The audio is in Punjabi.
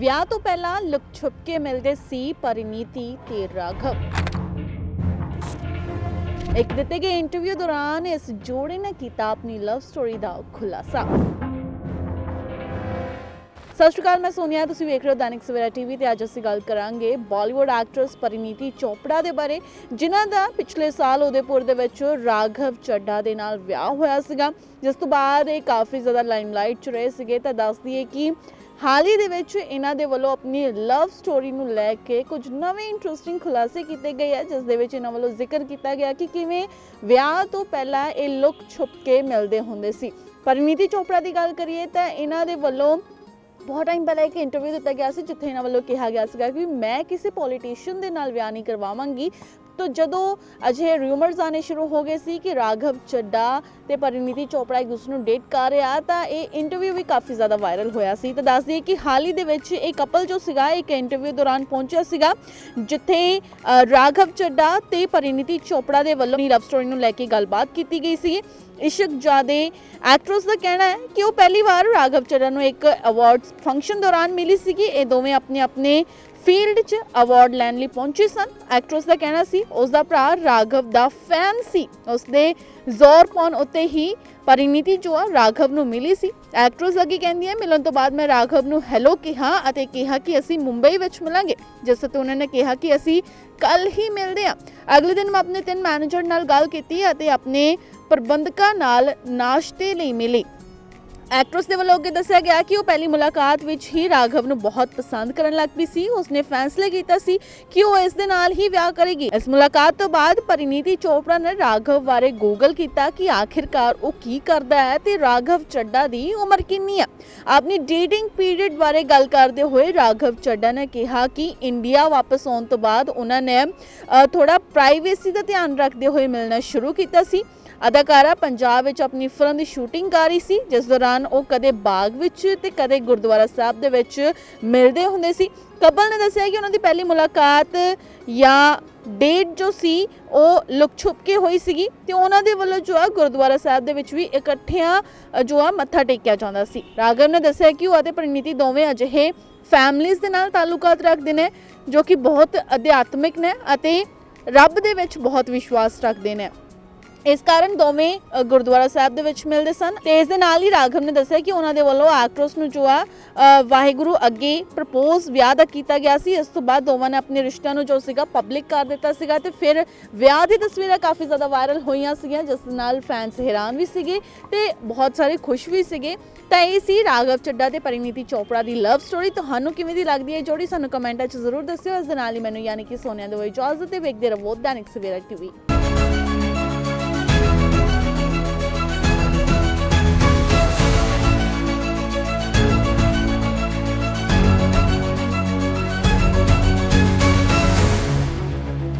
ਵਿਆਹ ਤੋਂ ਪਹਿਲਾਂ ਲੁਕ ਛੁਪ ਕੇ ਮਿਲਦੇ ਸੀ ਪਰਿਨੀਤੀ ਤੇ ਰਾਘਵ। ਇੱਕ ਦਿੱਤੇ ਗਏ ਇੰਟਰਵਿਊ ਦੌਰਾਨ ਇਸ ਜੋੜੇ ਨੇ ਕੀਤਾ ਆਪਣੀ ਲਵ ਸਟੋਰੀ ਦਾ ਖੁਲਾਸਾ। ਸਤਿ ਸ਼੍ਰੀ ਅਕਾਲ, ਮੈਂ ਸੋਨੀਆ। ਤੁਸੀਂ ਵੇਖ ਰਹੇ ਹੋ ਦੈਨਿਕ ਸਵੇਰਾ ਟੀਵੀ ਤੇ ਅੱਜ ਅਸੀਂ ਗੱਲ ਕਰਾਂਗੇ ਬਾਲੀਵੁੱਡ ਐਕਟਰਸ ਪਰਿਨੀਤੀ ਚੋਪੜਾ ਦੇ ਬਾਰੇ, ਜਿਨ੍ਹਾਂ ਦਾ ਪਿਛਲੇ ਸਾਲ ਉਦੈਪੁਰ ਦੇ ਵਿੱਚ ਰਾਘਵ ਚੱਡਾ ਦੇ ਨਾਲ ਵਿਆਹ ਹੋਇਆ ਸੀਗਾ। ਜਿਸ ਤੋਂ ਬਾਅਦ ਇਹ ਕਾਫੀ ਜ਼ਿਆਦਾ ਲਾਈਮਲਾਈਟ 'ਚ ਰਹੇ ਸੀਗੇ। ਤਾਂ ਦੱਸ ਦਈਏ ਕਿ ਹਾਲ ਹੀ ਦੇ ਵਿੱਚ ਇਹਨਾਂ ਦੇ ਵੱਲੋਂ ਆਪਣੀ ਲਵ ਸਟੋਰੀ ਨੂੰ ਲੈ ਕੇ ਕੁਝ ਨਵੇਂ ਇੰਟਰਸਟਿੰਗ ਖੁਲਾਸੇ ਕੀਤੇ ਗਏ ਆ, ਜਿਸ ਦੇ ਵਿੱਚ ਇਹਨਾਂ ਵੱਲੋਂ ਜ਼ਿਕਰ ਕੀਤਾ ਗਿਆ ਕਿ ਕਿਵੇਂ ਵਿਆਹ ਤੋਂ ਪਹਿਲਾਂ ਇਹ ਲੁੱਕ ਛੁਪ ਕੇ ਮਿਲਦੇ ਹੁੰਦੇ ਸੀ। ਪਰਿਨੀਤੀ ਚੋਪੜਾ ਦੀ ਗੱਲ ਕਰੀਏ ਤਾਂ ਇਹਨਾਂ ਦੇ ਵੱਲੋਂ ਬਹੁਤ ਟਾਈਮ ਪਹਿਲਾਂ ਇੱਕ ਇੰਟਰਵਿਊ ਦਿੱਤਾ ਗਿਆ ਸੀ ਜਿੱਥੇ ਇਹਨਾਂ ਵੱਲੋਂ ਕਿਹਾ ਗਿਆ ਸੀਗਾ ਕਿ ਮੈਂ ਕਿਸੇ ਪੋਲੀਟੀਸ਼ੀਅਨ ਦੇ ਨਾਲ ਵਿਆਹ ਨਹੀਂ ਕਰਵਾਵਾਂਗੀ। ਤੋ ਜਦੋਂ ਅਜੇ ਰਿਊਮਰਸ ਆਨੇ ਸ਼ੁਰੂ ਹੋ ਗਏ ਸੀ ਕਿ ਰਾਘਵ ਚੱਡਾ ਤੇ ਪਰਿਨੀਤੀ ਚੋਪੜਾ ਇੱਕ ਦੂਸਰੇ ਨੂੰ ਡੇਟ ਕਰ ਰਿਹਾ, ਤਾਂ ਇਹ ਇੰਟਰਵਿਊ ਵੀ ਕਾਫੀ ਜ਼ਿਆਦਾ ਵਾਇਰਲ ਹੋਇਆ ਸੀ। ਤਾਂ ਦੱਸ ਦਈਏ ਕਿ ਹਾਲ ਹੀ ਦੇ ਵਿੱਚ ਇਹ ਕਪਲ ਜੋ ਸੀਗਾ, ਇੱਕ ਇੰਟਰਵਿਊ ਦੌਰਾਨ ਪਹੁੰਚਿਆ ਸੀਗਾ, ਜਿੱਥੇ ਰਾਘਵ ਚੱਡਾ ਤੇ ਪਰਿਨੀਤੀ ਚੋਪੜਾ ਦੇ ਵੱਲੋਂ ਲਵ ਸਟੋਰੀ ਨੂੰ ਲੈ ਕੇ ਗੱਲਬਾਤ ਕੀਤੀ ਗਈ ਸੀ। ਇਸ਼ਕ ਜਾਦੇ ਐਕਟਰਸ ਦਾ ਕਹਿਣਾ ਹੈ ਕਿ ਉਹ ਪਹਿਲੀ ਵਾਰ ਰਾਘਵ ਚੱਡਾ ਨੂੰ ਇੱਕ ਅਵਾਰਡਸ ਫੰਕਸ਼ਨ ਦੌਰਾਨ ਮਿਲੀ ਸੀਗੀ। ਇਹ ਦੋਵੇਂ ਆਪਣੇ ਆਪਣੇ ਫੀਲਡ 'ਚ ਅਵਾਰਡ ਲੈਣ ਲਈ ਪਹੁੰਚੇ ਸਨ। ਐਕਟਰਸ ਦਾ ਕਹਿਣਾ ਸੀ ਉਸ ਦਾ ਭਰਾ ਰਾਘਵ ਦਾ ਫੈਨ ਸੀ। ਉਸਦੇ ਜ਼ੋਰ ਪਾਉਣ ਉੱਤੇ ਹੀ ਪਰਿਨੀਤੀ ਜੋ ਆ ਰਾਘਵ ਨੂੰ ਮਿਲੀ ਸੀ। ਐਕਟਰਸ ਅੱਗੇ ਕਹਿੰਦੀ ਹੈ, ਮਿਲਣ ਤੋਂ ਬਾਅਦ ਮੈਂ ਰਾਘਵ ਨੂੰ ਹੈਲੋ ਕਿਹਾ ਅਤੇ ਕਿਹਾ ਕਿ ਅਸੀਂ ਮੁੰਬਈ ਵਿੱਚ ਮਿਲਾਂਗੇ। ਜਿਸ ਤੇ ਉਹਨਾਂ ਨੇ ਕਿਹਾ ਕਿ ਅਸੀਂ ਕੱਲ ਹੀ ਮਿਲਦੇ ਹਾਂ। ਅਗਲੇ ਦਿਨ ਮੈਂ ਆਪਣੇ ਤਿੰਨ ਮੈਨੇਜਰ ਨਾਲ ਗੱਲ ਕੀਤੀ ਅਤੇ ਆਪਣੇ ਪ੍ਰਬੰਧਕਾਂ ਨਾਲ ਨਾਸ਼ਤੇ ਲਈ ਮਿਲੀ। ਐਕਟਰਸ ਦੇ ਵੱਲੋਂ ਅੱਗੇ ਦੱਸਿਆ ਗਿਆ ਕਿ ਉਹ ਪਹਿਲੀ ਮੁਲਾਕਾਤ ਵਿੱਚ ਹੀ ਰਾਘਵ ਨੂੰ ਬਹੁਤ ਪਸੰਦ ਕਰਨ ਲੱਗ ਪਈ ਸੀ। ਉਸਨੇ ਫੈਸਲਾ ਕੀਤਾ ਸੀ ਕਿ ਉਹ ਇਸ ਦੇ ਨਾਲ ਹੀ ਵਿਆਹ ਕਰੇਗੀ। ਇਸ ਮੁਲਾਕਾਤ ਤੋਂ ਬਾਅਦ ਪਰਿਨੀਤੀ ਚੋਪੜਾ ਨੇ ਰਾਘਵ ਬਾਰੇ ਗੂਗਲ ਕੀਤਾ ਕਿ ਆਖਿਰਕਾਰ ਉਹ ਕੀ ਕਰਦਾ ਹੈ ਤੇ ਰਾਘਵ ਚੱਡਾ ਦੀ ਉਮਰ ਕਿੰਨੀ ਹੈ। ਆਪਣੀ ਡੇਟਿੰਗ ਪੀਰੀਅਡ ਬਾਰੇ ਗੱਲ ਕਰਦੇ ਹੋਏ ਰਾਘਵ ਚੱਡਾ ਨੇ ਕਿਹਾ ਕਿ ਇੰਡੀਆ ਵਾਪਸ ਆਉਣ ਤੋਂ ਬਾਅਦ ਉਹਨਾਂ ਨੇ ਅ, ਥੋੜਾ ਪ੍ਰਾਈਵੇਸੀ ਦਾ ਧਿਆਨ ਰੱਖਦੇ ਹੋਏ ਮਿਲਣਾ ਸ਼ੁਰੂ ਕੀਤਾ ਸੀ। ਅਦਾਕਾਰਾ ਪੰਜਾਬ ਵਿੱਚ ਆਪਣੀ ਫਿਲਮ ਦੀ ਸ਼ੂਟਿੰਗ ਕਰ ਰਹੀ ਸੀ, ਜਿਸ ਦੌਰਾਨ ਉਹ ਕਦੇ ਬਾਗ ਵਿੱਚ ਤੇ ਕਦੇ ਗੁਰਦੁਆਰਾ ਸਾਹਿਬ ਦੇ ਵਿੱਚ ਮਿਲਦੇ ਹੁੰਦੇ ਸੀ। ਕਪਲ ਨੇ ਦੱਸਿਆ ਕਿ ਉਹਨਾਂ ਦੀ ਪਹਿਲੀ ਮੁਲਾਕਾਤ ਜਾਂ ਡੇਟ ਜੋ ਸੀ, ਉਹ ਲੁਕ ਛੁਪ ਕੇ ਹੋਈ ਸੀਗੀ ਤੇ ਉਹਨਾਂ ਦੇ ਵੱਲੋਂ ਜੋ ਆ ਗੁਰਦੁਆਰਾ ਸਾਹਿਬ ਦੇ ਵਿੱਚ ਵੀ ਇਕੱਠਿਆਂ ਜੋ ਆ ਮੱਥਾ ਟੇਕਿਆ ਜਾਂਦਾ ਸੀ। ਰਾਘਵ ਨੇ ਦੱਸਿਆ ਕਿ ਉਹ ਅਤੇ ਪਰਿਨੀਤੀ ਦੋਵੇਂ ਅਜਿਹੇ ਫੈਮਲੀਜ਼ ਦੇ ਨਾਲ ਤਾਲੁਕਾਤ ਰੱਖਦੇ ਨੇ, ਜੋ ਕਿ ਬਹੁਤ ਅਧਿਆਤਮਿਕ ਨੇ ਅਤੇ ਰੱਬ ਦੇ ਵਿੱਚ ਬਹੁਤ ਵਿਸ਼ਵਾਸ ਰੱਖਦੇ ਨੇ। ਇਸ ਕਾਰਨ ਦੋਵੇਂ ਗੁਰਦੁਆਰਾ ਸਾਹਿਬ ਦੇ ਵਿੱਚ ਮਿਲਦੇ ਸਨ ਤੇ ਇਸ ਦੇ ਨਾਲ ਹੀ ਰਾਘਵ ਨੇ ਦੱਸਿਆ ਕਿ ਉਹਨਾਂ ਦੇ ਵੱਲੋਂ ਐਕਟਰਸ ਨੂੰ ਜੋ ਆ ਵਾਹਿਗੁਰੂ ਅੱਗੇ ਪ੍ਰਪੋਜ਼ ਵਿਆਹ ਦਾ ਕੀਤਾ ਗਿਆ ਸੀ। ਇਸ ਤੋਂ ਬਾਅਦ ਦੋਵਾਂ ਨੇ ਆਪਣੇ ਰਿਸ਼ਤਿਆਂ ਨੂੰ ਜੋ ਸੀਗਾ ਪਬਲਿਕ ਕਰ ਦਿੱਤਾ ਸੀਗਾ ਤੇ ਫਿਰ ਵਿਆਹ ਦੀ ਤਸਵੀਰਾਂ ਕਾਫੀ ਜ਼ਿਆਦਾ ਵਾਇਰਲ ਹੋਈਆਂ ਸੀਗੀਆਂ, ਜਿਸ ਨਾਲ ਫੈਨਸ ਹੈਰਾਨ ਵੀ ਸੀਗੇ ਤੇ ਬਹੁਤ ਸਾਰੇ ਖੁਸ਼ ਵੀ ਸੀਗੇ। ਤਾਂ ਇਹ ਸੀ ਰਾਘਵ ਚੱਡਾ ਤੇ ਪਰਿਨੀਤੀ ਚੋਪੜਾ ਦੀ ਲਵ ਸਟੋਰੀ ਤੁਹਾਨੂੰ ਕਿਵੇਂ ਦੀ ਲੱਗਦੀ ਹੈ ਜੋੜੀ? ਸਾਨੂੰ ਕਮੈਂਟਾਂ 'ਚ ਜ਼ਰੂਰ ਦੱਸਿਓ। ਇਸ ਦੇ ਨਾਲ ਹੀ ਮੈਨੂੰ ਯਾਨੀ ਕਿ ਸੋਨੀਆ ਦੇ ਇਜਾਜ਼ਤ ਤੇ ਵੇਖਦੇ ਰਹੋ ਦੈਨਿਕ ਸਵੇਰਾ ਟੀਵੀ।